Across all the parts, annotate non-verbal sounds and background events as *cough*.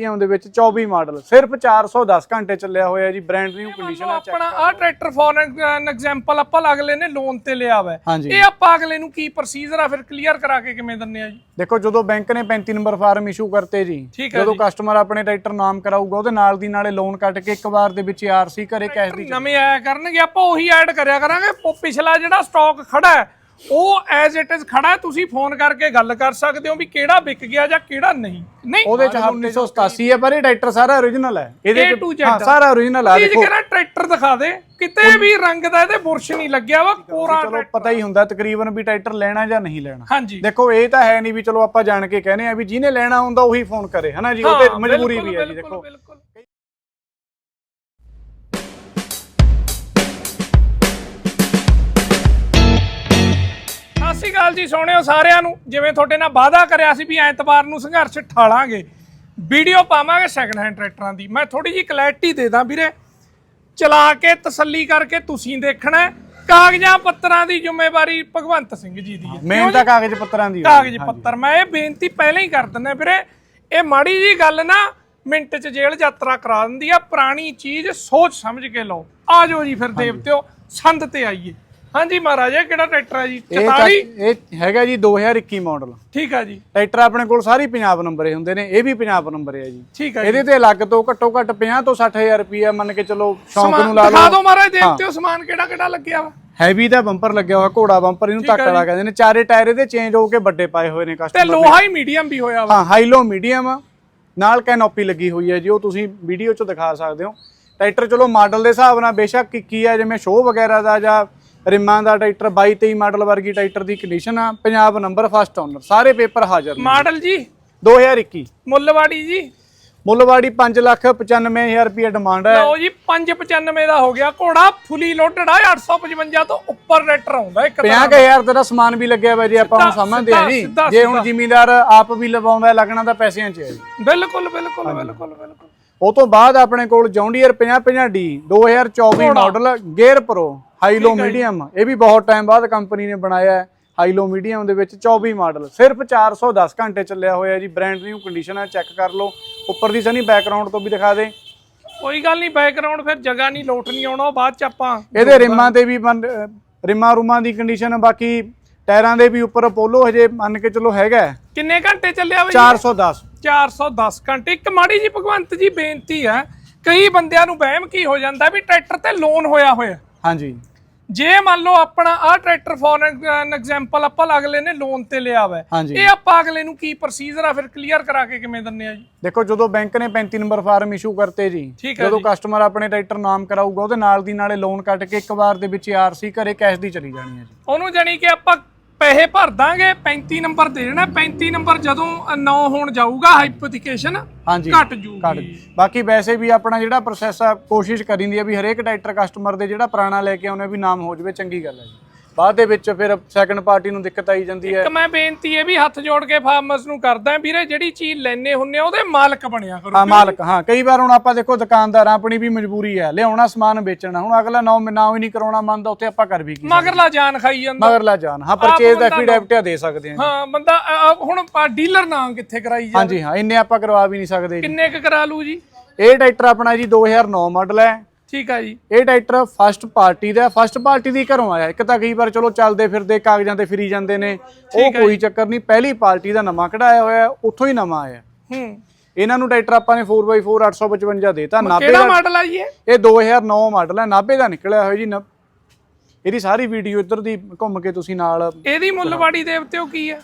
Medium ਦੇ ਵਿੱਚ 24 model ਸਿਰਫ 410 ਘੰਟੇ ਚੱਲਿਆ ਹੋਇਆ ਜੀ ਬ੍ਰਾਂਡ ਨਿਊ ਕੰਡੀਸ਼ਨ ਹੈ ਆਪਣਾ ਆ ਟਰੈਕਟਰ ਫੋਰ ਐਨ ਐਗਜ਼ਾਮਪਲ ਆਪਾਂ ਅਗਲੇ ਨੇ ਲੋਨ ਤੇ ਲਿਆ ਵਾ। ਇਹ ਆਪਾਂ ਅਗਲੇ ਨੂੰ ਕੀ ਪ੍ਰੋਸੀਜਰ ਆ ਫਿਰ ਕਲੀਅਰ ਕਰਾ ਕੇ ਕਿਵੇਂ ਦਿੰਨੇ ਆ ਜੀ? ਦੇਖੋ ਜਦੋਂ ਬੈਂਕ ਨੇ 35 ਨੰਬਰ ਫਾਰਮ ਇਸ਼ੂ ਕਰਤੇ ਜੀ ਜਦੋਂ ਕਸਟਮਰ ਆਪਣੇ ਟਰੈਕਟਰ ਨਾਮ ਕਰਾਊਗਾ ਉਹਦੇ ਨਾਲ ਦੀ ਨਾਲੇ ਲੋਨ ਕੱਟ ਕੇ ਇੱਕ ਵਾਰ ਦੇ ਵਿੱਚ ਆਰਸੀ ਘਰੇ ਕੈਸ਼ ਦੀ ਨਵੇਂ ਆਇਆ ਕਰਨਗੇ ਆਪਾਂ ਉਹੀ ਐਡ ਕਰਿਆ ਕਰਾਂਗੇ ਪਿਛਲਾ ਜਿਹੜਾ ਸਟਾਕ ਖੜਾ ਹੈ ਉਹ ਐਜ਼ ਇਟ ਇਜ਼ ਖੜਾ ਹੈ ਤੁਸੀਂ ਫੋਨ ਕਰਕੇ ਗੱਲ ਕਰ ਸਕਦੇ ਹੋ ਵੀ ਕਿਹੜਾ ਵਿਕ ਗਿਆ ਜਾਂ ਕਿਹੜਾ ਨਹੀਂ। ਨਹੀਂ। ਉਹਦੇ ਚ 1987 ਹੈ ਪਰ ਇਹ ਟਰੈਕਟਰ ਸਾਰਾ origignal ਹੈ। ਇਹਦੇ A to ਚ Z ਹਾਂ ਸਾਰਾ origignal ਆ ਚੀਜ਼ ਦੇਖੋ। ਕਿਹੜਾ ਟਰੈਕਟਰ ਦਿਖਾ ਦੇ ਕਿਤੇ ਵੀ ਰੰਗ ਦਾ ਇਹਦੇ ਬੁਰਸ਼ ਨਹੀਂ ਲੱਗਿਆ ਵਾ ਕੋਰਾ ਚਲੋ ਪਤਾ ਹੀ ਹੁੰਦਾ ਤਕਰੀਬਨ ਵੀ ਟਰੈਕਟਰ ਲੈਣਾ ਜਾਂ ਨਹੀਂ ਲੈਣਾ। ਹਾਂਜੀ। ਦੇਖੋ ਇਹ ਤਾਂ ਹੈ ਨਹੀਂ ਵੀ ਚਲੋ ਆਪਾਂ ਜਾਣ ਕੇ ਕਹਿੰਦੇ ਆ ਵੀ ਜਿਹਨੇ ਲੈਣਾ ਹੁੰਦਾ ਉਹੀ ਫੋਨ ਕਰੇ ਹਨਾ ਜੀ? ਉਹਦੇ ਹਾਂ, ਮਜਬੂਰੀ ਵੀ ਹੈ ਜੀ ਬਿਲਕੁਲ, ਦੇਖੋ ਬਿਲਕੁਲ। ਸਤਿ ਸ਼੍ਰੀ ਅਕਾਲ ਜੀ ਸੋਹਣਿਓ ਸਾਰਿਆਂ ਨੂੰ। ਜਿਵੇਂ ਤੁਹਾਡੇ ਨਾਲ ਵਾਅਦਾ ਕਰਿਆ ਸੀ ਵੀ ਐਤਵਾਰ ਨੂੰ ਸੰਘਰਸ਼ ਠਾਲਾਂਗੇ। ਵੀਡੀਓ ਪਾਵਾਂਗੇ ਸੈਕੰਡ ਹੈਂਡ ਟਰੈਕਟਰਾਂ ਦੀ। ਮੈਂ ਥੋੜੀ ਜੀ ਕਲੈਰਿਟੀ ਦੇ ਦਾਂ ਵੀਰੇ। ਚਲਾ ਕੇ ਤਸੱਲੀ ਕਰਕੇ ਤੁਸੀਂ ਦੇਖਣਾ। ਕਾਗਜ਼ਾਂ ਪੱਤਰਾਂ ਦੀ ਜ਼ਿੰਮੇਵਾਰੀ ਭਗਵੰਤ ਸਿੰਘ ਜੀ ਦੀ ਹੈ। ਮੇਨ ਤਾਂ ਕਾਗਜ਼ ਪੱਤਰਾਂ ਦੀ। ਕਾਗਜ਼ ਪੱਤਰ। ਮੈਂ ਇਹ ਬੇਨਤੀ ਪਹਿਲਾਂ ਹੀ ਕਰ ਦਿੰਦਾ ਵੀਰੇ। ਇਹ ਮਾੜੀ ਜੀ ਗੱਲ ਨਾ ਮਿੰਟ 'ਚ ਜੇਲ੍ਹ ਯਾਤਰਾ ਕਰਾ ਦਿੰਦੀ ਆ। ਪੁਰਾਣੀ ਚੀਜ਼ ਸੋਚ ਸਮਝ ਕੇ ਲਓ। ਆ ਜਾਓ ਜੀ ਫਿਰ ਦੇਵਤਿਓ ਸੰਦ ਤੇ ਆਈਏ। ਹਾਂਜੀ ਮਹਾਰਾਜ ਇਹ ਕਿਹੜਾ ਟਰੈਕਟਰ ਹੈ ਜੀ? ਇਹ 44 ਤਾਂ- ਇਹ ਹੈਗਾ ਜੀ 2021 ਮਾਡਲ। ਠੀਕ ਆ ਜੀ। ਟਰੈਕਟਰ ਆਪਣੇ ਕੋਲ ਸਾਰੇ ਪੰਜਾਬ ਨੰਬਰੇ ਹੁੰਦੇ ਨੇ ਇਹ ਵੀ ਪੰਜਾਬ ਨੰਬਰ ਹੈ ਜੀ। ਠੀਕ ਆ ਜੀ। ਇਹਦੇ ਤੇ ਅਲੱਗ ਤੋਂ ਘੱਟੋ ਘੱਟ 50 ਤੋਂ 60000 ਰੁਪਇਆ ਮੰਨ ਕੇ ਚਲੋ ਸ਼ੌਂਕ ਨੂੰ ਲਾ ਦਿਖਾ ਲਓ ਦਿਓ ਮਹਾਰਾਜ ਦੇਵਤਿਓ ਸਮਾਨ ਕਿਹੜਾ ਕਿਹੜਾ ਲੱਗਿਆ ਵਾ। ਹੈਵੀ ਦਾ ਬੰਪਰ ਲੱਗਿਆ ਹੋਇਆ ਘੋੜਾ ਬੰਪਰ ਇਹਨੂੰ ਵਾਲਾ ਕਹਿੰਦੇ ਨੇ। ਚਾਰੇ ਟਾਇਰ ਇਹਦੇ ਚੇਂਜ ਹੋ ਕੇ ਵੱਡੇ ਪਾਏ ਹੋਏ ਨੇ ਤੇ ਕਸਟਮਰ ਲੋਹਾ ਹੀ ਮੀਡੀਅਮ ਵੀ ਹੋਇਆ ਵਾ। ਹਾਂ ਹਾਈ ਲੋ ਮੀਡੀਅਮ ਨਾਲ ਕੈਨੋਪੀ ਲੱਗੀ ਹੋਈ ਹੈ ਜੀ ਉਹ ਤੁਸੀਂ ਵੀਡੀਓ 'ਚ ਦਿਖਾ ਸਕਦੇ ਹੋ। ਟਰੈਕਟਰ ਚਲੋ ਮਾਡਲ ਦੇ ਹਿਸਾਬ ਨਾਲ ਬੇਸ਼ੱਕ ਕੀ ਹੈ ਜਿਵੇਂ ਸ਼ੋਅ ਵਗੈਰਾ ਦਾ ਜਾਂ ਰਿਮਾਂ ਦਾ ਟਰੈਕਰ 22 23 ਮਾਡਲ ਵਰਗੀ ਟਰੈਕਟਰ ਦੀ ਕੰਡੀਸ਼ਨ ਆ। ਪੰਜਾਬ ਨੰਬਰ ਫਸਟ ਓਨਰ ਸਾਰੇ ਪੇਪਰ ਹਾਜ਼ਰ ਨੇ। ਮਾਡਲ ਜੀ? 2021 ਮੁੱਲਵਾੜੀ ਜੀ? ਮੁੱਲਵਾੜੀ 595000 ਰੁਪਏ ਡਿਮਾਂਡ ਹੈ। ਲਓ ਜੀ 595 ਦਾ ਹੋ ਗਿਆ ਘੋੜਾ ਫੁੱਲੀ ਲੋਡਡ ਆ 855 ਤੋਂ ਉੱਪਰ ਰੇਟਰ ਆਉਂਦਾ ਇੱਕ ਤਰ੍ਹਾਂ 50000 ਦਾ ਸਮਾਨ ਵੀ ਲੱਗਿਆ ਹੋਇਆ ਜੀ ਆਪਾਂ ਸਿੱਧਾ- ਸਮਝਦੇ ਆ ਜੀ। ਜੇ ਹੁਣ ਜ਼ਿਮੀਂਦਾਰ ਆਪ ਵੀ ਲਵਾਉਂਦਾ ਲੱਗਣਾ ਤਾਂ ਪੈਸਿਆਂ 'ਚ ਹੈ ਜੀ। ਬਿਲਕੁਲ ਬਿਲਕੁਲ ਬਿਲਕੁਲ ਬਿਲਕੁਲ। ਉਹ ਤੋਂ ਬਾਅਦ ਆਪਣੇ ਕੋਲ John Deere 5050D 2024 model gear pro high low medium ਇਹ ਵੀ ਬਹੁਤ ਟਾਈਮ ਬਾਅਦ ਕੰਪਨੀ ਨੇ ਬਣਾਇਆ ਹੈ। ਹਾਈ ਲੋ ਮੀਡੀਅਮ ਦੇ ਵਿੱਚ 24 ਮਾਡਲ ਸਿਰਫ 410 ਘੰਟੇ ਚੱਲਿਆ ਹੋਇਆ ਜੀ। ਬ੍ਰਾਂਡ ਨਿਊ ਕੰਡੀਸ਼ਨ ਹੈ ਚੈੱਕ ਕਰ ਲਓ। ਉੱਪਰ ਦੀ ਸਨੀ ਬੈਕਗ੍ਰਾਉਂਡ ਤੋਂ ਵੀ ਦਿਖਾ ਦੇ। ਕੋਈ ਗੱਲ ਨਹੀਂ ਬੈਕਗ੍ਰਾਉਂਡ ਫਿਰ ਜਗ੍ਹਾ ਨਹੀਂ ਲੋਟ ਨਹੀਂ ਆਉਣਾ ਬਾਅਦ ਚ ਆਪਾਂ ਇਹਦੇ ਰਿਮਾਂ ਤੇ ਵੀ ਰਿਮਾਂ ਰੂਮਾਂ ਦੀ ਕੰਡੀਸ਼ਨ ਬਾਕੀ ਟਾਇਰਾਂ ਦੇ ਵੀ ਉੱਪਰ ਅਪੋਲੋ ਹਜੇ ਮੰਨ ਕੇ ਚਲੋ ਹੈਗਾ। ਕਿੰਨੇ ਘੰਟੇ ਚੱਲਿਆ ਬਈ? 410 410 ਘੰਟੇ। ਇੱਕ ਮਾੜੀ ਜੀ ਭਗਵੰਤ ਜੀ ਬੇਨਤੀ ਹੈ ਕਈ ਬੰਦਿਆਂ ਨੂੰ ਵਹਿਮ ਕੀ ਹੋ ਜਾਂਦਾ ਵੀ ਟਰੈਕਟਰ ਤੇ ਲੋਨ ਹੋਇਆ ਹੋਇਆ। ਹਾਂਜੀ। ਜੇ ਮੰਨ ਲਓ ਆਪਣਾ ਆਹ ਟਰੈਕਟਰ ਫੋਰ ਐਗਜ਼ਾਮਪਲ ਆਪਾਂ ਅਗਲੇ ਨੇ ਲੋਨ ਤੇ ਲਿਆ ਵਾ ਇਹ ਆਪਾਂ ਅਗਲੇ ਨੂੰ ਕੀ ਪ੍ਰੋਸੀਜਰ ਆ ਫਿਰ ਕਲੀਅਰ ਕਰਾ ਕੇ ਕਿਵੇਂ ਦਿੰਨੇ ਆ ਜੀ? ਦੇਖੋ ਜਦੋਂ ਬੈਂਕ ਨੇ 35 ਨੰਬਰ ਫਾਰਮ ਇਸ਼ੂ ਕਰਤੇ ਜੀ ਜਦੋਂ ਕਸਟਮਰ ਆਪਣੇ ਟਰੈਕਟਰ ਨਾਮ ਕਰਾਊਗਾ ਉਹਦੇ ਨਾਲ ਦੀ ਨਾਲੇ ਲੋਨ ਕੱਟ ਕੇ ਇੱਕ ਵਾਰ ਦੇ ਵਿੱਚ ਆਰਸੀ ਘਰੇ ਕੈਸ਼ ਦੀ ਚਲੀ ਜਾਣੀ ਹੈ ਜੀ। ਉਹਨੂੰ ਜਾਣੀ ਕਿ ਆਪਾਂ ਪੈਸੇ ਭਰ ਦਾਂਗੇ 35 ਨੰਬਰ ਦੇ ਦੇਣਾ 35 ਨੰਬਰ ਜਦੋਂ 9 ਹੋਣ ਜਾਊਗਾ ਹਾਈਪੋਥੀਕੇਸ਼ਨ ਹਾਂਜੀ ਘਟ ਘੱਟ ਜੂਗੀ ਬਾਕੀ ਵੈਸੇ ਵੀ ਆਪਣਾ ਜਿਹੜਾ ਪ੍ਰੋਸੈਸ ਆ ਕੋਸ਼ਿਸ਼ ਕਰੀਂਦੀ ਆ ਵੀ ਹਰੇਕ ਟਰੈਕਟਰ ਕਸਟਮਰ ਦੇ ਜਿਹੜਾ ਪੁਰਾਣਾ ਲੈ ਕੇ ਆਉਣੇ ਵੀ ਨਾਮ ਹੋ ਜਾਵੇ ਚੰਗੀ ਗੱਲ ਹੈ ਜੀ। ਬਾਅਦ ਦੇ ਵਿੱਚ ਫਿਰ ਸੈਕੰਡ ਪਾਰਟੀ ਨੂੰ ਦਿੱਕਤ ਆਈ ਜਾਂਦੀ ਹੈ। ਇੱਕ ਮੈਂ ਬੇਨਤੀ ਇਹ ਵੀ ਹੱਥ ਜੋੜ ਕੇ ਫਾਰਮਰਸ ਨੂੰ ਕਰਦਾ ਵੀਰੇ ਜਿਹੜੀ ਚੀਜ਼ ਲੈਣੇ ਹੁੰਨੇ ਆ, ਉਹਦੇ ਮਾਲਕ ਬਣਿਆ ਕਰੋ। ਹਾਂ ਮਾਲਕ ਹਾਂ ਕਈ ਵਾਰ ਹੁਣ ਆਪਾਂ ਦੇਖੋ ਦੁਕਾਨਦਾਰ ਆਪਣੀ ਵੀ ਮਜਬੂਰੀ ਹੈ ਲਿਆਉਣਾ ਸਮਾਨ ਵੇਚਣਾ ਹੁਣ ਅਗਲਾ ਨਾਮ ਨਾਮ ਹੀ ਨਹੀਂ ਕਰਾਉਣਾ ਮੰਨਦਾ ਉੱਥੇ ਆਪਾਂ ਕਰ ਵੀ ਕੀ ਮਗਰਲਾ ਜਾਨ ਖਾਈ ਜਾਂਦਾ। ਮਗਰਲਾ ਜਾਨ ਹਾਂ ਪਰਚੇਜ਼ ਦਾ ਐਫੀਡੈਵਿਟ ਦੇ ਸਕਦੇ ਹਾਂ ਹਾਂ ਬੰਦਾ ਹੁਣ ਡੀਲਰ ਨਾਮ ਕਿੱਥੇ ਕਰਾਈ ਜਾ ਹਾਂਜੀ ਹਾਂ ਇੰਨੇ ਆਪਾਂ ਕਰਵਾ ਵੀ ਨਹੀਂ ਸਕਦੇ। ਕਿੰਨੇ ਕ ਕਰਾ ਲੂ ਜੀ? ਇਹ ਟਰੈਕਟਰ ਆਪਣਾ ਜੀ 2009 ਮਾਡਲ ਹੈ। ਠੀਕ ਆ ਜੀ। ਇਹ ਟਰੈਕਟਰ ਫਸਟ ਪਾਰਟੀ ਦਾ ਫਸਟ ਪਾਰਟੀ ਦੀ ਘਰੋਂ ਆਇਆ। ਇੱਕ ਤਾਂ ਕਈ ਵਾਰ ਚਲੋ ਚੱਲਦੇ ਫਿਰਦੇ ਕਾਗਜ਼ਾਂ ਤੇ ਫਿਰੀ ਜਾਂਦੇ ਨੇ। ਉਹ ਕੋਈ ਚੱਕਰ ਨਹੀਂ। ਪਹਿਲੀ ਪਾਰਟੀ ਦਾ ਨਵਾਂ ਕਢਾਇਆ ਹੋਇਆ ਉੱਥੋਂ ਹੀ ਨਵਾਂ ਆਇਆ। ਹੂੰ। ਇਹਨਾਂ ਨੂੰ ਟਰੈਕਟਰ ਆਪਾਂ ਨੇ 4x4 855 ਦੇਤਾ। 90 ਕਿਹੜਾ ਦਾ ਮਾਡਲ ਆ ਜੀ ਇਹ? ਇਹ 2009 ਮਾਡਲ ਹੈ। 90 ਦਾ ਨਿਕਲਿਆ ਹੋਇਆ ਜੀ। ਇਹਦੀ ਸਾਰੀ ਵੀਡੀਓ ਇੱਧਰ ਦੀ ਘੁੰਮ ਕੇ ਤੁਸੀਂ ਨਾਲ ਇਹਦੀ ਮੁੱਲਵਾੜੀ ਦੇਵਤਿਓ ਕੀ ਆ?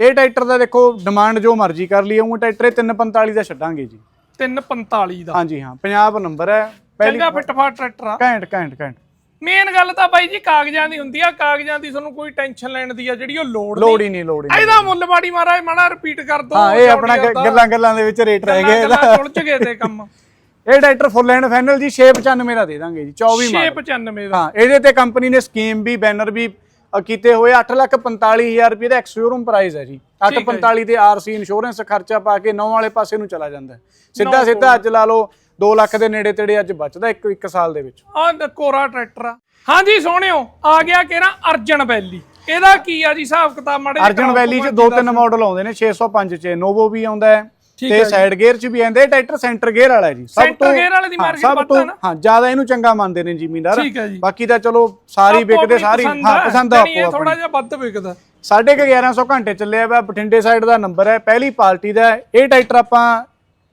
ਇਹ ਟਰੈਕਟਰ ਦਾ ਦੇਖੋ ਡਿਮਾਂਡ ਜੋ ਮਰਜ਼ੀ ਕਰ ਲਈ ਉਹ ਟਰੈਕਟਰ ਇਹ 345 ਦਾ ਛੱਡਾਂਗੇ ਜੀ। 345 ਦਾ। ਹਾਂਜੀ ਹਾਂ। ਪੰਜਾਬ ਨੰਬਰ ਹੈ। ਪਹਿਲੀ ਚੰਗਾ ਫਿੱਟਫਾਟ ਟਰੈਕਟਰ ਆ। ਘੈਂਟ ਘੈਂਟ ਘੈਂਟ। ਮੇਨ ਗੱਲ ਤਾਂ ਬਾਈ ਜੀ ਕਾਗਜ਼ਾਂ ਦੀ ਹੁੰਦੀ ਆ ਕਾਗਜ਼ਾਂ ਦੀ ਤੁਹਾਨੂੰ ਕੋਈ ਟੈਨਸ਼ਨ ਲੈਣ ਦੀ ਆ ਜਿਹੜੀ ਉਹ ਲੋੜ ਨਹੀਂ ਲੋੜ ਹੀ ਨਹੀਂ ਲੋੜ ਹੀ ਨਹੀਂ। ਇਹਦਾ ਮੁੱਲਵਾੜੀ ਮਹਾਰਾਜ ਮਾੜਾ ਰਿਪੀਟ ਕਰ ਦੋ ਹਾਂ ਇਹ ਆਪਣਾ ਗੱਲਾਂ ਗੱਲਾਂ ਦੇ ਵਿੱਚ ਰੇਟ ਰਹਿ ਗਿਆ ਇਹਦਾ ਉਲਝ ਗਏ ਤੇ ਕੰਮ। ਇਹ ਟਰੈਕਟਰ ਫੁੱਲ ਐਂਡ ਫਾਈਨਲ ਜੀ 695 ਦਾ ਦੇ ਦਾਂਗੇ ਜੀ 24 ਮਾਡਲ। 695 ਦਾ। ਹਾਂ ਇਹਦੇ ਤੇ ਕੰਪਨੀ ਨੇ ਸਕੀਮ ਵੀ ਬੈਨਰ ਵੀ ਅ, ਕੀਤੇ ਹੋਏ 845000 ਰੁਪਏ ਦਾ ਐਕਸ-ਸ਼ੋਰੂਮ ਪ੍ਰਾਈਸ ਹੈ ਜੀ। 845 ਤੇ ਆਰਸੀ ਇੰਸ਼ੋਰੈਂਸ ਖਰਚਾ ਪਾ ਕੇ 9 ਵਾਲੇ ਪਾਸੇ ਨੂੰ ਚਲਾ ਜਾਂਦਾ ਹੈ। ਸਿੱਧਾ ਸਿੱਧਾ ਅੱਜ ਲਾ ਲਓ 2 ਲੱਖ ਦੇ ਨੇੜੇ ਤੇੜੇ ਅੱਜ ਬਚਦਾ ਇੱਕ ਇੱਕ ਸਾਲ ਦੇ ਵਿੱਚ। ਆਹ ਕੋਰਾ ਟਰੈਕਟਰ ਆ। ਹਾਂਜੀ ਸੋਹਣਿਓ ਆ ਗਿਆ ਕਿਹੜਾ? ਅਰਜਨ ਵੈਲੀ। ਇਹਦਾ ਕੀ ਆ ਜੀ? ਹਿਸਾਬ ਕਿਤਾਬ ਮਾੜੇ ਅਰਜਨ ਵੈਲੀ 'ਚ ਦੋ ਤਿੰਨ ਮਾਡਲ ਆਉਂਦੇ ਨੇ 605 'ਚ ਨੋਵੋ ਵੀ ਆਉਂਦਾ ਹੈ ਤੇ। ਸਾਈਡ ਗੇਅਰ 'ਚ ਵੀ ਆਂਦੇ ਟਰੈਕਟਰ ਸੈਂਟਰ ਗੇਅਰ ਵਾਲਾ ਜੀ। Center gear ਵਾਲੇ ਦੀ ਹਾਂ, market ਸਭ ਵੱਧ ਤੋਂ ਆ ਨਾ? ਹਾਂ ਜ਼ਿਆਦਾ ਇਹਨੂੰ ਚੰਗਾ ਮੰਨਦੇ ਨੇ ਜ਼ਿਮੀਂਦਾਰ। ਬਾਕੀ ਤਾਂ ਚਲੋ ਸਾਰੀ ਵਿਕਦੇ ਸਾਰੀ ਹਾਂ ਪਸੰਦ ਆ ਆਪੋ ਥੋੜਾ ਜਿਹਾ ਵੱਧ ਵਿਕਦਾ। ਸਾਢੇ ਕੁ 1100 ਘੰਟੇ ਚੱਲਿਆ ਵਾ ਬਠਿੰਡੇ ਸਾਈਡ ਦਾ ਨੰਬਰ ਹੈ ਪਹਿਲੀ ਪਾਰਟੀ ਦਾ। ਇਹ ਟਰੈਕਟਰ ਆਪਾਂ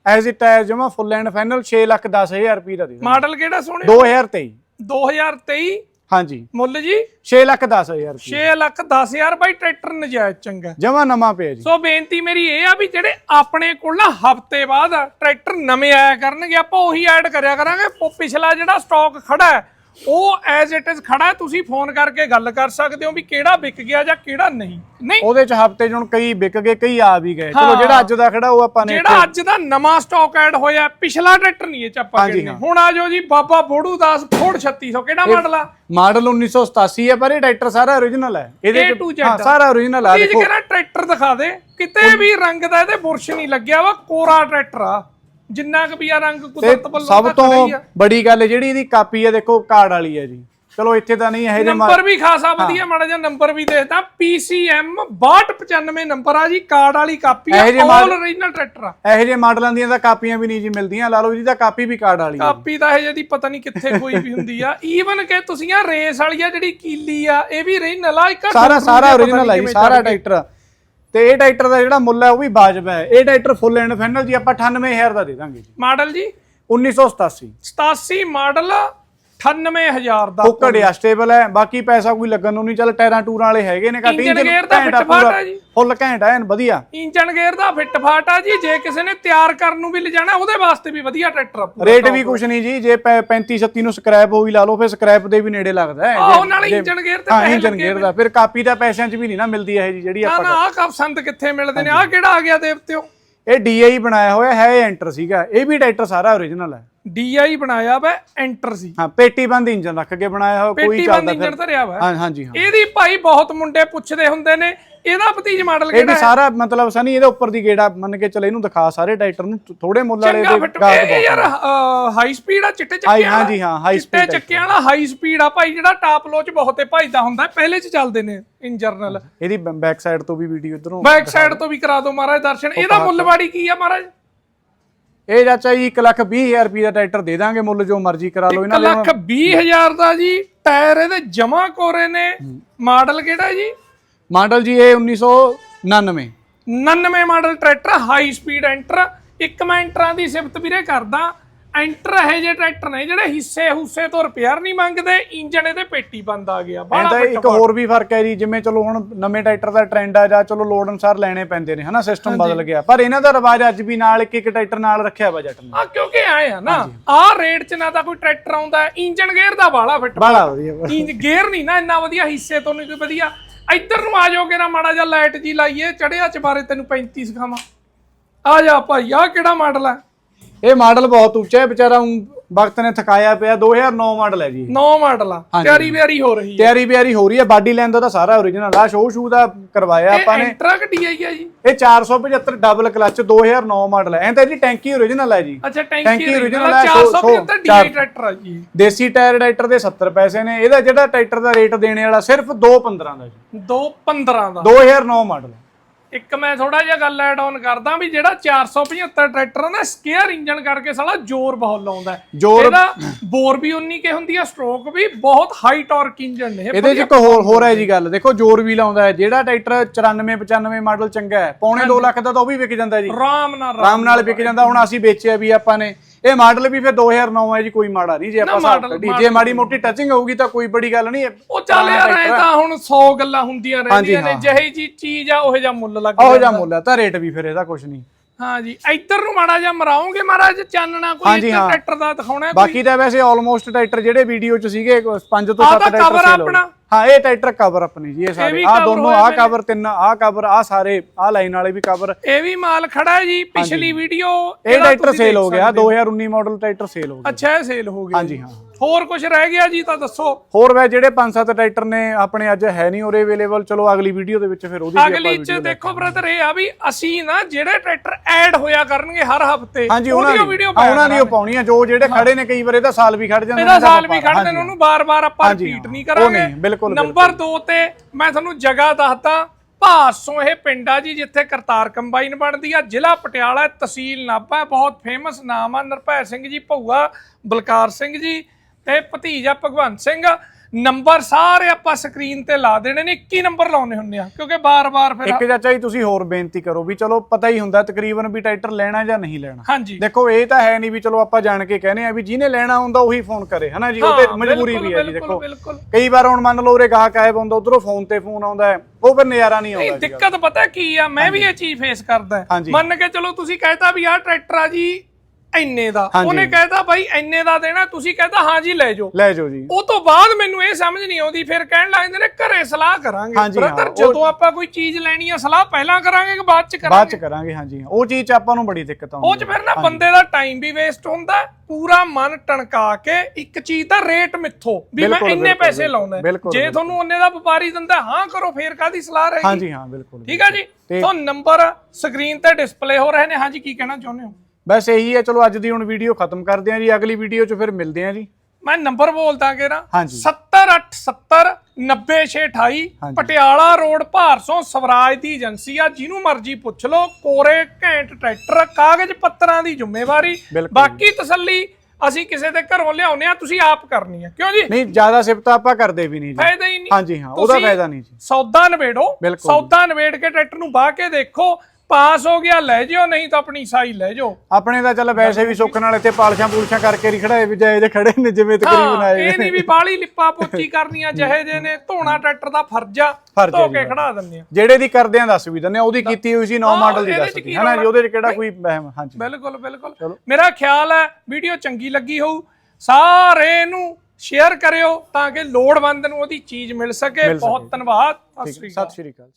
ਐਜ਼ ਇਟ ਹੈ ਜਮਾ ਫੁੱਲ ਐਂਡ ਫਾਈਨਲ 6 ਲੱਖ 10000 ਰੁਪਏ ਦਾ ਦੇ। ਮਾਡਲ ਕਿਹੜਾ ਸੋਹਣੇ 2023 2023 ਹਾਂਜੀ। ਮੁੱਲ ਜੀ? 6 ਲੱਖ 10000 ਰੁਪਏ। 6 ਲੱਖ 10000 ਬਾਈ ਟਰੈਕਟਰ ਨਜਾਇਜ਼ ਚੰਗਾ। ਜਮਾ ਨਵਾਂ ਪਿਆ ਜੀ। ਸੋ ਬੇਨਤੀ ਮੇਰੀ ਇਹ ਆ ਵੀ ਜਿਹੜੇ ਆਪਣੇ ਕੋਲ ਨਾ ਹਫ਼ਤੇ ਬਾਅਦ ਟਰੈਕਟਰ ਨਵੇਂ ਆਇਆ ਕਰਨਗੇ ਆਪਾਂ ਉਹੀ ਐਡ ਕਰਿਆ ਕਰਾਂਗੇ। ਪਿਛਲਾ ਜਿਹੜਾ ਸਟਾਕ ਖੜਾ ਹੈ ਉਹ ਐਜ਼ ਇਟ ਇਜ਼ ਖੜਾ ਹੈ ਤੁਸੀਂ ਫੋਨ ਕਰਕੇ ਗੱਲ ਕਰ ਸਕਦੇ ਹੋ ਵੀ ਕਿਹੜਾ ਵਿਕ ਗਿਆ ਜਾਂ ਕਿਹੜਾ ਨਹੀਂ। ਨਹੀਂ। ਉਹਦੇ ਚ ਹਫ਼ਤੇ ਹੁਣ ਕਈ ਵਿਕ ਗਏ ਕਈ ਆ ਵੀ ਗਏ। ਚਲੋ ਹਾਂ। ਜਿਹੜਾ ਅੱਜ ਦਾ ਖੜਾ ਉਹ ਆਪਾਂ ਨੇ ਜਿਹੜਾ ਅੱਜ ਦਾ ਨਵਾਂ ਸਟਾਕ ਐਡ ਹੋਇਆ ਪਿਛਲਾ ਟਰੈਕਟਰ ਨਹੀਂ ਇਹ ਚ ਆਪਾਂ ਹਾਂਜੀ, ਕਹਿੰਦੇ। ਹੁਣ ਆ ਜਾਓ ਜੀ ਬਾਬਾ ਬੋੜੂ ਦਾਸ ਫੋੜ 3600 ਕਿਹੜਾ ਮਾਡਲ ਆ? ਮਾਡਲ 1987 ਹੈ ਪਰ ਇਹ ਟਰੈਕਟਰ ਸਾਰਾ ਓਰੀਜਨਲ ਹੈ। A ਚ- to Z। ਹਾਂ ਸਾਰਾ ਓਰੀਜਨਲ ਆ ਦੇਖੋ। ਕਿਹੜਾ ਟਰੈਕਟਰ ਦਿਖਾ ਦੇ ਕਿਤੇ ਵੀ ਰੰਗ ਦਾ ਇਹਦੇ ਬੁਰਸ਼ ਨਹੀਂ ਲੱਗਿਆ ਵਾ ਕੋਰਾ ਟਰੈਕਟਰ ਆ। ਜਿੰਨਾ ਕੁ ਵੀ ਆ ਰੰਗ ਕੁਦਰਤ ਵੱਲੋਂ ਸਭ ਤਾਂ ਆ। ਬੜੀ ਗੱਲ ਜਿਹੜੀ ਇਹਦੀ ਕਾਪੀ ਹੈ ਦੇਖੋ ਕਾਰਡ ਵਾਲੀ ਹੈ ਜੀ। ਚਲੋ ਇੱਥੇ ਤਾਂ ਨਹੀਂ ਇਹ ਜੇ ਨੰਬਰ ਵੀ ਖਾਸਾ ਵਧੀਆ ਮਾੜਾ ਜਿਹਾ ਨੰਬਰ ਵੀ ਦੇਖਦਾ। PCM 6295 ਨੰਬਰ ਆ ਜੀ ਕਾਰਡ ਵਾਲੀ ਕਾਪੀ ਆ ਆਲ ਮਾਡਲ- ਓਰੀਜਨਲ ਟਰੈਕਟਰ ਆ। ਇਹੋ ਜਿਹੇ ਮਾਡਲਾਂ ਦੀਆਂ ਤਾਂ ਕਾਪੀਆਂ ਵੀ ਨਹੀਂ ਜੀ ਮਿਲਦੀਆਂ। ਲਾ ਲਓ ਜੀ ਤਾਂ ਕਾਪੀ ਵੀ ਕਾਰਡ ਵਾਲੀ ਕਾਪੀ ਤਾਂ ਇਹ ਜਿਹਦੀ ਪਤਾ ਨਹੀਂ ਕਿੱਥੇ ਕੋਈ ਵੀ ਹੁੰਦੀ ਆ। *laughs* ਈਵਨ ਕਿ ਤੁਸੀਂ ਆ ਰੇਸ ਵਾਲੀ ਆ ਜਿਹੜੀ ਕੀਲੀ ਆ ਇਹ ਵੀ ਓਰੀਜਨਲ ਆ ਇੱਕ ਸਾਰਾ ਸਾਰਾ ਨਹੀਂ ਹੈ ਜੀ ਸਾਰਾ। ਟਰੈਕਟਰ ਤੇ ਇਹ ਟਰੈਕਟਰ ਦਾ ਜਿਹੜਾ ਮੁੱਲ ਹੈ ਉਹ ਵੀ ਵਾਜਬ ਹੈ। ਇਹ ਟਰੈਕਟਰ ਫੁੱਲ ਐਂਡ ਫਾਈਨਲ ਜੀ ਆਪਾਂ 98000 ਦਾ ਦੇ ਦਾਂਗੇ ਜੀ। ਮਾਡਲ ਜੀ? 1987 87 ਮਾਡਲ 98000 ਦਾ ਉਹ ਘੜਿਆ ਸਟੇਬਲ ਹੈ ਬਾਕੀ ਪੈਸਾ ਕੋਈ ਲੱਗਣ ਨੂੰ ਨਹੀਂ ਚੱਲ ਟਾਇਰਾਂ ਟੂਰਾਂ ਵਾਲੇ ਹੈਗੇ ਨੇ ਘੱਟ ਇੰਜਨ ਗੇਅਰ ਦਾ ਫਿੱਟ ਫਾਟ ਹੈ ਜੀ। ਫੁੱਲ ਘੈਂਟ ਐਨ ਵਧੀਆ। ਇੰਜਨ ਗੇਅਰ ਦਾ ਫਿੱਟ ਫਾਟ ਆ ਜੀ ਜੇ ਕਿਸੇ ਨੇ ਤਿਆਰ ਕਰਨ ਨੂੰ ਵੀ ਲਿਜਾਣਾ ਉਹਦੇ ਵਾਸਤੇ ਵੀ ਵਧੀਆ ਟਰੈਕਟਰ ਆ। ਰੇਟ ਵੀ ਕੁਛ ਨਹੀਂ ਜੀ ਜੇ 35 36 ਨੂੰ ਸਕ੍ਰੈਪ ਹੋ ਵੀ ਲਾ ਲਓ ਫਿਰ ਸਕ੍ਰੈਪ ਦੇ ਵੀ ਨੇੜੇ ਲੱਗਦਾ ਹੈ। ਆਹੋ ਜੇ- ਨਾਲੇ ਇੰਜਨ ਗੇਅਰ ਤੇ ਪੈਸੇ ਇੰਜਨ ਗੇਅਰ ਦਾ ਫਿਰ ਕਾਪੀ ਦਾ ਪੈਸਿਆਂ 'ਚ ਵੀ ਨਹੀਂ ਨਾ ਮਿਲਦੀ ਇਹ ਜੀ ਜਿਹੜੀ ਆਪਾਂ ਨਾ ਆਹ ਕੱਪ ਸੰਦ ਕਿੱਥੇ ਮਿਲਦੇ ਨੇ? ਆਹ ਕਿਹੜਾ ਆ ਗਿਆ ਦੇਵਤਿਓ ਇਹ ਡੀਆਈ ਬਣਾਇਆ ਹੋਇਆ ਹੈ ਇਹ ਐਂਟਰ ਸੀਗਾ ਇਹ ਵੀ ਟਰੈਕਟਰ ਸਾਰਾ ਓਰੀਜਨਲ ਹੈ। ਡੀਆਈ ਬਣਾਇਆ ਵਾ ਐਂਟਰ ਸੀ। ਹਾਂ ਪੇਟੀ ਬੰਦ ਇੰਜਨ ਰੱਖ ਕੇ ਬਣਾਇਆ ਹੋਇਆ ਕੋਈ ਪੇਟੀ ਬੰਦ ਚੱਲਦਾ ਇੰਜਨ ਫਿਰ। ਧਰਿਆ ਵਾ। ਹਾਂ ਹਾਂਜੀ ਹਾਂ। ਇਹਦੀ ਭਾਈ ਬਹੁਤ ਮੁੰਡੇ ਪੁੱਛਦੇ ਹੁੰਦੇ ਨੇ ਇਹਦਾ ਭਤੀਜ ਮਾਡਲ ਕਿਹੜਾ ਹੈ? ਸਾਰਾ ਮਤਲਬ ਸਨੀ ਇਹਦੇ ਉੱਪਰ ਦੀ ਗੇੜਾ ਮੰਨ ਕੇ ਚੱਲੇ ਇਹਨੂੰ ਦਿਖਾ ਸਾਰੇ ਟਰੈਕਟਰ ਨੂੰ ਥੋੜੇ ਮੁੱਲ ਵਾਲੇ ਦੇ ਗਾਹਕ ਯਾਰ ਹਾਈ ਸਪੀਡ ਆ ਚਿੱਟੇ ਹਾਈ ਵਾਲਾ। ਹਾਂਜੀ ਹਾਂ ਹਾਈ ਚਿੱਟੇ ਸਪੀਡ ਚੱਕਿਆਂ ਵਾਲਾ ਹਾਈ ਸਪੀਡ ਆ। ਭਾਈ ਜਿਹੜਾ ਟਾਪ ਲੋਚ ਬਹੁਤੇ ਭਜਦਾ ਹੁੰਦਾ ਪਹਿਲੇ ਚ ਚੱਲਦੇ ਨੇ ਇਨ ਜਰਨਲ ਇਹਦੀ ਬੈਕ ਸਾਈਡ ਤੋਂ ਵੀ ਵੀਡੀਓ ਇਧਰੋਂ ਬੈਕ ਸਾਈਡ ਤੋਂ ਵੀ ਕਰਾ ਦਿਓ ਮਹਾਰਾਜ ਦਰਸ਼ਨ। ਇਹਦਾ ਮੁੱਲ ਵਾੜੀ ਕੀ ਆ ਮਹਾਰਾਜ? ਇਹ ਚਾਚਾ ਜੀ 1 ਲੱਖ 20 ਹਜ਼ਾਰ ਰੁਪਏ ਦਾ ਟਰੈਕਟਰ ਦੇ ਦਾਂਗੇ ਮੁੱਲ ਜੋ ਮਰਜ਼ੀ ਕਰਾ ਲਓ 1 ਇਹਨਾਂ ਦੇ ਲੱਖ 20 ਹਜ਼ਾਰ ਦਾ ਜੀ ਟਾਇਰ ਇਹਦੇ ਜਮਾ ਕੋਰੇ ਨੇ। ਮਾਡਲ ਕਿਹੜਾ ਜੀ? ਮਾਡਲ ਜੀ ਇਹ 1999 99 ਮਾਡਲ ਟਰੈਕਟਰ ਹਾਈ ਸਪੀਡ ਐਂਟਰ ਇੱਕ ਮੈਂ ਐਂਟਰਾਂ ਦੀ ਸਿਫਤ ਵੀਰੇ ਕਰਦਾ। ਐਂਟਰ ਇਹ ਜੇ ਟਰੈਕਟਰ ਨੇ ਜਿਹੜੇ ਹਿੱਸੇ ਹੁੱਸੇ ਤੋਂ ਰਿਪੇਅਰ ਨਹੀਂ ਮੰਗਦੇ ਇੰਜਨ ਇਹਦੇ ਪੇਟੀ ਬੰਦ ਆ ਗਿਆ ਇਹਦਾ ਬੜਾ ਇੱਕ ਹੋਰ ਵੀ ਫ਼ਰਕ ਹੈ ਜੀ ਜਿਵੇਂ ਚਲੋ ਹੁਣ ਨਵੇਂ ਟਰੈਕਟਰ ਦਾ ਟ੍ਰੈਂਡ ਆ ਜਾਂ ਚਲੋ ਲੋਡ ਅਨੁਸਾਰ ਲੈਣੇ ਪੈਂਦੇ ਨੇ ਹਨਾ ਸਿਸਟਮ ਬਦਲ ਗਿਆ। ਪਰ ਇਹਨਾਂ ਦਾ ਰਿਵਾਜ ਅੱਜ ਵੀ ਨਾਲ ਇੱਕ ਇੱਕ ਟਰੈਕਟਰ ਨਾਲ ਰੱਖਿਆ ਵਾ ਜੱਟ ਨੇ। ਆ ਕਿਉਂਕਿ ਆਏ ਆ ਨਾ ਆਹ ਰੇਟ 'ਚ ਨਾ ਤਾਂ ਕੋਈ ਟਰੈਕਟਰ ਆਉਂਦਾ ਇੰਜਨ ਗੇਅਰ ਦਾ ਬਾਲਾ ਫਿੱਟ ਬੜਾ ਵਧੀਆ। ਇੰਜ ਗੇਅਰ ਨਹੀਂ ਨਾ ਇੰਨਾ ਵਧੀਆ ਹਿੱਸੇ ਤੋਂ ਨਹੀਂ ਕੋਈ ਵਧੀਆ। ਇੱਧਰ ਨੂੰ ਆ ਜਾਓਗੇ ਨਾ ਮਾੜਾ ਜਿਹਾ ਲਾਈਟ ਜੀ ਲਾਈਏ ਚੜਿਆ ਚ ਬਾਰੇ ਤੈਨੂੰ 35 ਸਿਖਾਵਾਂ। ਆ ਜਾ ਭਾਈ ਆ ਕਿਹੜਾ ਮਾਡਲ ਹੈ ਇਹ ਮਾਡਲ ਬਹੁਤ ਉੱਚਾ ਹੈ ਵਿਚਾਰਾ ਊਂ ਵਕਤ ਨੇ ਥਕਾਇਆ ਪਿਆ 2009 ਮਾਡਲ ਹੈ ਜੀ। ਨੌ ਮਾਡਲ ਆ। ਪਿਆਰੀ ਪਿਆਰੀ ਹੋ ਰਹੀ ਹੈ। ਤਿਆਰੀ ਬਿਆਰੀ ਹੋ ਰਹੀ ਹੈ ਬਾਡੀ ਲਾਈਨ ਦਾ ਤਾਂ ਸਾਰਾ ਓਰੀਜਨਲ ਆ ਸ਼ੋ ਸ਼ੂ ਦਾ ਕਰਵਾਇਆ ਆਪਾਂ ਨੇ। ਐਂਟਰਾ ਕਿ DI ਆ ਜੀ। ਇਹ 475 ਡਬਲ ਕਲਚ 2009 ਮਾਡਲ ਹੈ। ਐਂ ਤਾਂ ਜੀ ਟੈਂਕੀ ਓਰੀਜਨਲ ਹੈ ਜੀ। ਅੱਛਾ ਟੈਂਕੀ ਟੈਂਕੀ original original ਹੈ, ਸੌ- 475 ਚਾਰ- DI ਟਰੈਕਟਰ ਆ ਜੀ। ਦੇਸੀ ਟਾਇਰ ਟਰੈਕਟਰ ਦੇ 70 ਪੈਸੇ ਨੇ। ਇਹਦਾ ਜਿਹੜਾ ਟਰੈਕਟਰ ਦਾ ਰੇਟ ਦੇਣੇ ਵਾਲਾ ਸਿਰਫ 215 ਦਾ ਜੀ। 215 ਦਾ। 2009 ਮਾਡਲ। ਇੱਕ ਮੈਂ ਥੋੜਾ ਜਿਹਾ ਗੱਲ ਐਡ ਆਨ ਕਰਦਾ ਵੀ ਜਿਹੜਾ 475 ਟਰੈਕਟਰ ਨਾ ਸਕੇਅਰ ਇੰਜਨ ਕਰਕੇ ਸਾਲਾ ਜ਼ੋਰ ਬਹੁਤ ਲਾਉਂਦਾ ਇਹਦਾ ਬੋਰ ਵੀ ਉਨੀ ਕੇ ਹੁੰਦੀ ਆ ਸਟ੍ਰੋਕ ਵੀ ਬਹੁਤ ਹਾਈ ਟਾਰਕ ਇੰਜਨ ਨੇ ਇਹ ਇਹਦੇ 'ਚ ਇੱਕ ਹੋਰ ਹੋਰ ਹੈ ਜੀ ਗੱਲ ਦੇਖੋ ਜ਼ੋਰ ਵੀ ਲਾਉਂਦਾ ਹੈ ਜਿਹੜਾ ਟਰੈਕਟਰ 94 95 ਮਾਡਲ ਚੰਗਾ ਹੈ ਪੌਣੇ 2 ਲੱਖ ਦਾ ਤਾਂ ਉਹ ਵੀ ਵਿਕ ਜਾਂਦਾ ਜੀ। ਆਰਾਮ ਨਾਲ ਆਰਾਮ ਨਾਲ ਵਿਕ ਜਾਂਦਾ ਹੁਣ ਅਸੀਂ ਵੇਚਿਆ ਵੀ ਆਪਾਂ ਨੇ ਇਹ ਮਾਡਲ ਵੀ ਫਿਰ 2009 ਹੈ ਜੀ ਕੋਈ ਮਾੜਾ ਨਹੀਂ ਜੇ ਆਪਾਂ ਹਿਸਾਬ ਕੱਢੀ ਜੇ ਮਾੜੀ ਮੋਟੀ ਟੱਚਿੰਗ ਹੋਊਗੀ ਤਾਂ ਕੋਈ ਬੜੀ ਗੱਲ ਨਹੀਂ ਉਹ ਚੱਲ ਯਾਰ ਐ ਤਾਂ ਹੁਣ 100 ਗੱਲਾਂ ਹੁੰਦੀਆਂ ਰਹਿੰਦੀਆਂ ਨੇ ਜਿਹੀ ਜੀ ਚੀਜ਼ ਆ ਉਹ ਜਿਹਾ ਮੁੱਲ ਲੱਗ ਉਹੋ ਜਿਹਾ ਮੁੱਲ ਹੈ ਤਾਂ ਰੇਟ ਵੀ ਫਿਰ ਇਹਦਾ ਕੁਝ ਨਹੀਂ। ਹਾਂ ਜੀ ਇੱਧਰ ਨੂੰ ਮਾੜਾ ਜਿਹਾ ਮਰਾਉਂਗੇ ਮਹਾਰਾਜ ਚਾਨਣਾ ਕੋਈ। ਟਰੈਕਟਰ ਦਾ ਦਿਖਾਉਣਾ ਬਾਕੀ ਤਾਂ ਵੈਸੇ ਆਲਮੋਸਟ ਟਰੈਕਟਰ ਜਿਹੜੇ ਵੀਡੀਓ 'ਚ ਸੀਗੇ 5 ਤੋਂ ਆਹ 7 ਤਾਂ ਟਰੈਕਟਰ ਸੇਲ ਹੋ ਆਪਣਾ। ਹਾਂ ਇਹ ਟਰੈਕਟਰ ਕਵਰ ਆਪਣੇ ਜੀ ਇਹ ਸਾਰੇ। ਵੀ cover ਦੋਨੋਂ ਹੋਏ ਪਏ ਕਵਰ ਤਿੰਨ ਆਹ ਕਵਰ ਆਹ ਸਾਰੇ ਆਹ ਲਾਈਨ ਵਾਲੇ ਵੀ ਕਵਰ ਇਹ ਵੀ ਮਾਲ ਖੜਾ ਹੈ ਜੀ ਪਿਛਲੀ ਵੀਡੀਓ ਇਹ ਟਰੈਕਟਰ ਸੇਲ ਹੋ ਗਿਆ 2019 ਮਾਡਲ ਟਰੈਕਟਰ ਸੇਲ ਹੋ ਗਿਆ। ਅੱਛਾ ਇਹ ਸੇਲ ਹੋ ਗਿਆ ਹਾਂਜੀ ਹਾਂ। ਹੋਰ ਕੁਝ ਰਹਿ ਗਿਆ ਜੀ ਤਾਂ ਦੱਸੋ। ਹੋਰ ਵੈ ਜਿਹੜੇ 5-7 ਟਰੈਕਟਰ ਨੇ ਆਪਣੇ ਅੱਜ ਹੈ ਨਹੀਂ ਉਰੇ ਅਵੇਲੇਬਲ ਚਲੋ ਅਗਲੀ ਵੀਡੀਓ ਦੇ ਵਿੱਚ ਫਿਰ ਉਹਦੀ ਵੀ ਆਪਾਂ ਅਗਲੀ ਚ ਦੇਖੋ ਬ੍ਰਦਰ ਇਹ ਆ ਵੀ ਅਸੀਂ ਨਾ ਜਿਹੜੇ ਟਰੈਕਟਰ ਐਡ ਹੋਇਆ ਕਰਨਗੇ ਹਰ ਹਫ਼ਤੇ ਹਾਂਜੀ ਉਹਨਾਂ ਦੀ। ਵੀਡੀਓ ਹਾਂ, ਉਹਨਾਂ ਦੀ ਉਹ ਪਾਉਣੀ ਆ ਜੋ ਜਿਹੜੇ ਖੜੇ ਨੇ ਕਈ ਵਾਰ ਇਹਦਾ ਸਾਲ ਵੀ ਖੜ ਜਾਂਦੇ ਇਹਦਾ ਸਾਲ ਵੀ ਖੜਦੇ ਨੇ ਉਹਨੂੰ ਬਾਰ-ਬਾਰ ਆਪਾਂ ਹਾਂਜੀ, ਰਿਪੀਟ। ਨਹੀਂ ਉਹ ਕਰਾਂਗੇ ਨਹੀਂ, ਬਿਲਕੁਲ, ਨੰਬਰ 2 ਤੇ ਮੈਂ ਤੁਹਾਨੂੰ ਜਗ੍ਹਾ ਦੱਸਦਾ, ਭਾਸੋਂ ਇਹ ਪਿੰਡ ਆ ਜੀ, ਜਿੱਥੇ ਕਰਤਾਰ ਕੰਬਾਈਨ ਬਣਦੀ ਆ। ਜ਼ਿਲ੍ਹਾ ਪਟਿਆਲਾ ਤਹਿਸੀਲ ਨਾਭਾ ਬਹੁਤ ਫੇਮਸ ਨਾਮ ਆ। ਨਿਰਭੈ ਸਿੰਘ ਜੀ, ਭਊਆ ਬਲਕਾਰ ਸਿੰਘ ਜੀ ਤੇ ਭਤੀਜਾ ਭਗਵੰਤ ਸਿੰਘ। ਨੰਬਰ ਸਾਰੇ ਆਪਾਂ ਸਕਰੀਨ ਤੇ ਲਾ ਦੇਣੇ ਨੇ 21 ਨੰਬਰ ਲਾਉਣੇ ਹੁੰਦੇ ਆ ਕਿਉਂਕਿ ਬਾਰ-ਬਾਰ ਫਿਰ ਇੱਕ ਚਾਚਾ ਜੀ ਤੁਸੀਂ ਹੋਰ ਬੇਨਤੀ ਕਰੋ ਵੀ ਚਲੋ ਪਤਾ ਹੀ ਹੁੰਦਾ ਤਕਰੀਬਨ ਵੀ ਟਰੈਕਟਰ ਲੈਣਾ ਜਾਂ ਨਹੀਂ ਲੈਣਾ। ਹਾਂਜੀ। ਦੇਖੋ ਇਹ ਤਾਂ ਹੈ ਨਹੀਂ ਵੀ ਚਲੋ ਆਪਾਂ ਜਾਣ ਕੇ ਕਹਿੰਦੇ ਆ ਵੀ ਜਿਹਨੇ ਲੈਣਾ ਹੁੰਦਾ ਉਹੀ ਫੋਨ ਕਰੇ ਹਨਾ ਜੀ? ਉਹ ਤੇ ਹਾਂ, ਮਜਬੂਰੀ ਵੀ ਹੈ ਜੀ ਬਿਲਕੁਲ, ਦੇਖੋ। ਬਿਲਕੁਲ। ਕਈ ਵਾਰ ਹੁਣ ਮੰਨ ਲਓ ਉਰੇ ਗਾਹਕ ਆਏ ਬੰਦਾ ਉਧਰੋਂ ਫੋਨ ਤੇ ਫੋਨ ਆਉਂਦਾ ਹੈ ਉਹ ਫਿਰ ਨਜ਼ਾਰਾ ਨਹੀਂ ਆਉਂਦਾ ਜੀ ਦਿੱਕਤ ਪਤਾ ਕੀ ਆ ਮੈਂ ਵੀ ਇਹ ਚੀਜ਼ ਫੇਸ ਕਰਦਾ ਹਾਂਜੀ। ਮੰਨ ਕੇ ਚਲੋ ਤੁਸੀਂ ਕਹਿਤਾ ਵੀ ਆਹ ਟਰੈਕਟਰ ਆ ਜੀ ਇੰਨੇ ਦਾ। ਹਾਂਜੀ। ਉਹਨੇ ਕਹਿਤਾ ਬਾਈ ਇੰਨੇ ਦਾ ਦੇਣਾ ਤੁਸੀਂ ਕਹਿਤਾ ਹਾਂ ਜੀ ਲੈ ਜਾਓ। ਲੈ ਜਾਓ ਜੀ। ਉਹ ਤੋਂ ਬਾਅਦ ਮੈਨੂੰ ਇਹ ਸਮਝ ਨਹੀਂ ਆਉਂਦੀ ਫਿਰ ਕਹਿਣ ਲੱਗ ਜਾਂਦੇ ਨੇ ਘਰੇ ਸਲਾਹ ਕਰਾਂਗੇ। ਹਾਂਜੀ, ਹਾਂ, ਬ੍ਰਦਰ ਉਹ- ਜਦੋਂ ਆਪਾਂ ਕੋਈ ਚੀਜ਼ ਲੈਣੀ ਆ ਸਲਾਹ ਪਹਿਲਾਂ ਕਰਾਂਗੇ ਕਿ ਬਾਅਦ ਚ ਬਾਅਦ ਚ ਕਰਾਂਗੇ ਹਾਂਜੀ। ਉਹ ਚੀਜ਼ ਚ ਆਪਾਂ ਨੂੰ ਬੜੀ ਦਿੱਕਤ ਆਉਂਦੀ ਉਹ ਚ ਫਿਰ ਨਾ ਬੰਦੇ ਦਾ ਟਾਈਮ ਵੀ ਵੇਸਟ ਹੁੰਦਾ ਪੂਰਾ ਮਨ ਟਣਕਾ ਕੇ ਇੱਕ ਚੀਜ਼ ਦਾ ਰੇਟ ਮਿੱਥੋ ਵੀ ਮੈਂ ਬਿਲਕੁਲ, ਇੰਨੇ ਬਿਲਕੁਲ, ਪੈਸੇ ਲਾਉਣਾ ਬਿਲਕੁਲ, ਜੇ ਤੁਹਾਨੂੰ ਉਹਨੇ ਦਾ ਵਪਾਰੀ ਦਿੰਦਾ ਹਾਂ ਕਰੋ ਫੇਰ ਕਾਦੀ ਸਲਾਹ ਰਹੇਗੀ? ਹਾਂਜੀ ਹਾਂ ਬਿਲਕੁਲ ਠੀਕ ਆ ਜੀ? ਤਾਂ ਨੰਬਰ ਸਕਰੀਨ ਤੇ ਡਿਸਪਲੇ ਹੋ ਰਹੇ ਨੇ। ਹਾਂਜੀ ਕੀ ਕਹਿਣਾ ਚਾਹੁੰਦੇ ਹੋ? ਬਸ ਇਹੀ ਹੈ ਚਲੋ ਅੱਜ ਦੀ ਹੁਣ ਵੀਡੀਓ ਖਤਮ ਕਰਦੇ ਹਾਂ ਜੀ ਅਗਲੀ ਵੀਡੀਓ ਚ ਫਿਰ ਮਿਲਦੇ ਹਾਂ ਜੀ। ਮੈਂ ਨੰਬਰ ਬੋਲਦਾ ਕਿਹੜਾ? ਹਾਂਜੀ। 70870 90628 ਹਾਂਜੀ। ਪਟਿਆਲਾ ਰੋਡ ਭਾਰਸੋਂ ਸਵਰਾਜ ਦੀ ਏਜੰਸੀ ਆ ਜਿਹਨੂੰ ਮਰਜ਼ੀ ਪੁੱਛ ਲਓ ਕੋਰੇ ਘੈਂਟ ਟਰੈਕਟਰ ਕਾਗਜ਼ ਪੱਤਰਾਂ ਦੀ ਜ਼ਿੰਮੇਵਾਰੀ। ਬਿਲਕੁਲ। ਬਾਕੀ ਤਸੱਲੀ ਅਸੀਂ ਕਿਸੇ ਦੇ ਘਰੋਂ ਲਿਆਉਨੇ ਆ ਤੁਸੀਂ ਆਪ ਕਰਨੀ ਆ। ਕਿਉਂ ਜੀ? ਨਹੀਂ ਜ਼ਿਆਦਾ ਸਿਫਤ ਆਪਾਂ ਕਰਦੇ ਵੀ ਨਹੀਂ ਜੀ। ਫਾਇਦਾ ਹੀ ਨਹੀਂ। ਹਾਂਜੀ ਹਾਂ ਉਹਦਾ ਤੁਸੀਂ ਫਾਇਦਾ ਨਹੀਂ ਜੀ। ਸੌਦਾ ਨਵੇੜੋ ਬਿਲਕੁਲ। ਸੌਦਾ ਨਵੇੜ ਕੇ ਟਰੈਕਟਰ ਨੂੰ ਬਾਹ ਕੇ ਦੇਖੋ ਪਾਸ ਹੋ ਗਿਆ ਲੈ ਜਿਓ ਨਹੀਂ ਤਾਂ ਆਪਣੀ ਸਾਈ ਲੈ ਜਾਓ। ਆਪਣੇ ਤਾਂ ਚੱਲ ਵੈਸੇ ਵੀ ਸੁੱਖ ਨਾਲ ਇੱਥੇ ਪਾਲਸ਼ਾਂ ਪੂਲਸ਼ਾਂ ਕਰਕੇ ਹੀ ਖੜਾਏ ਵੀ ਜਾਏ ਜੇ ਖੜੇ ਨੇ ਜਿਵੇਂ ਤਕਰੀਬਨ ਆਏ ਇਹ ਨਹੀਂ ਵੀ ਬਾਲੀ ਲਿਪਾ ਪੋਚੀ ਕਰਨੀਆਂ ਜਿਹੇ ਜੇ ਨੇ ਧੋਣਾ ਟਰੈਕਟਰ ਦਾ ਫਰਜ਼ ਆ ਧੋ ਕੇ ਖੜਾ ਦਿੰਦੇ ਆ। ਜਿਹੜੇ ਦੀ ਕਰਦੇ ਆ ਦੱਸ ਵੀ ਦਿੰਦੇ ਆ ਉਹਦੀ ਕੀਤੀ ਹੋਈ ਸੀ 9 ਹਾਂ, ਮਾਡਲ ਦੀ ਦੱਸ ਦੀ ਹਨਾ ਜੀ? ਉਹਦੇ ਚ ਕਿਹੜਾ ਕੋਈ ਵਹਿਮ? ਹਾਂਜੀ। ਬਿਲਕੁਲ ਬਿਲਕੁਲ। ਮੇਰਾ ਖਿਆਲ ਹੈ ਵੀਡੀਓ ਚੰਗੀ ਲੱਗੀ ਹੋਊ ਸਾਰੇ ਨੂੰ ਸ਼ੇਅਰ ਕਰਿਓ ਤਾਂ ਕਿ ਲੋੜਵੰਦ ਨੂੰ ਉਹਦੀ ਚੀਜ਼ ਮਿਲ ਸਕੇ। ਬਹੁਤ। ਧੰਨਵਾਦ। ਸਤਿ ਸ੍ਰੀ ਅਕਾਲ।